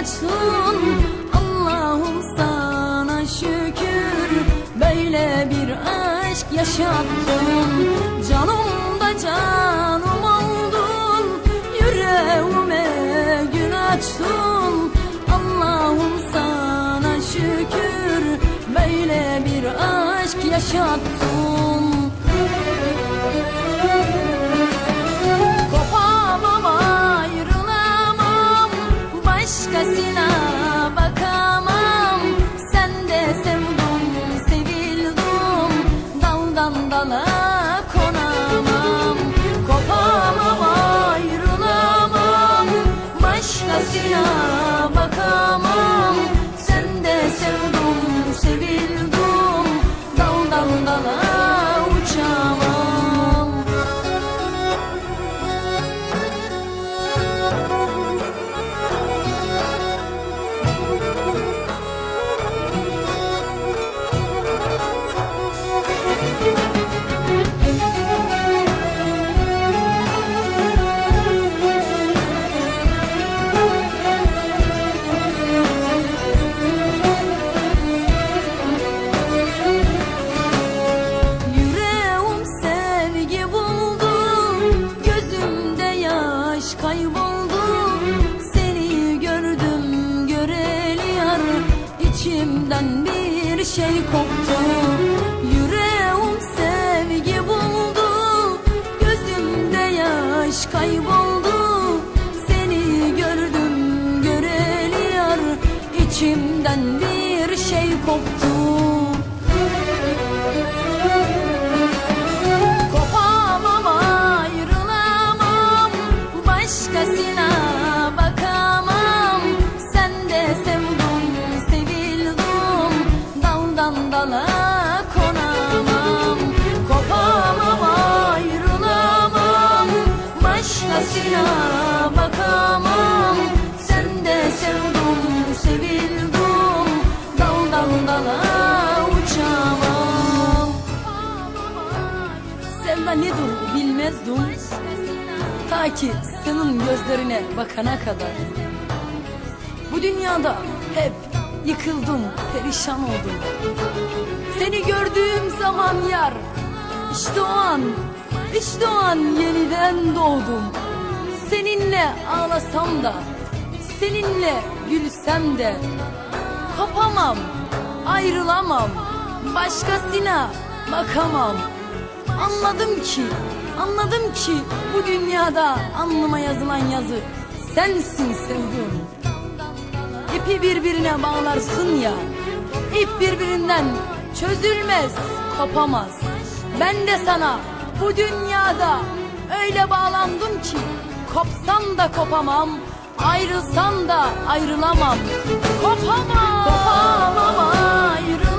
açsın Allah'ım sana şükür. Böyle bir aşk yaşattın. Canımda canım oldun. Yüreğime gün açtın Allah'ım sana şükür. Böyle bir aşk yaşattın. Daldan dala yaş kayboldu Seni gördüm göreli yar. İçimden bir şey koptu Sevda nedir bilmezdim Ta ki senin gözlerine bakana kadar. Bu dünyada hep yıkıldım, perişan oldum. Seni gördüğüm zaman yar işte o an, işte o an yeniden doğdum. Seninle ağlasam da, seninle gülsem de Kopamam, ayrılamam, başkasına bakamam Anladım ki, anladım ki bu dünyada alnıma yazılan yazı sensin sevdim. İpi birbirine bağlarsın ya, ip birbirinden çözülmez, kopamaz. Ben de sana bu dünyada öyle bağlandım ki kopsam da kopamam, ayrılsam da ayrılamam. Kopamam, kopamam, ayrılamam.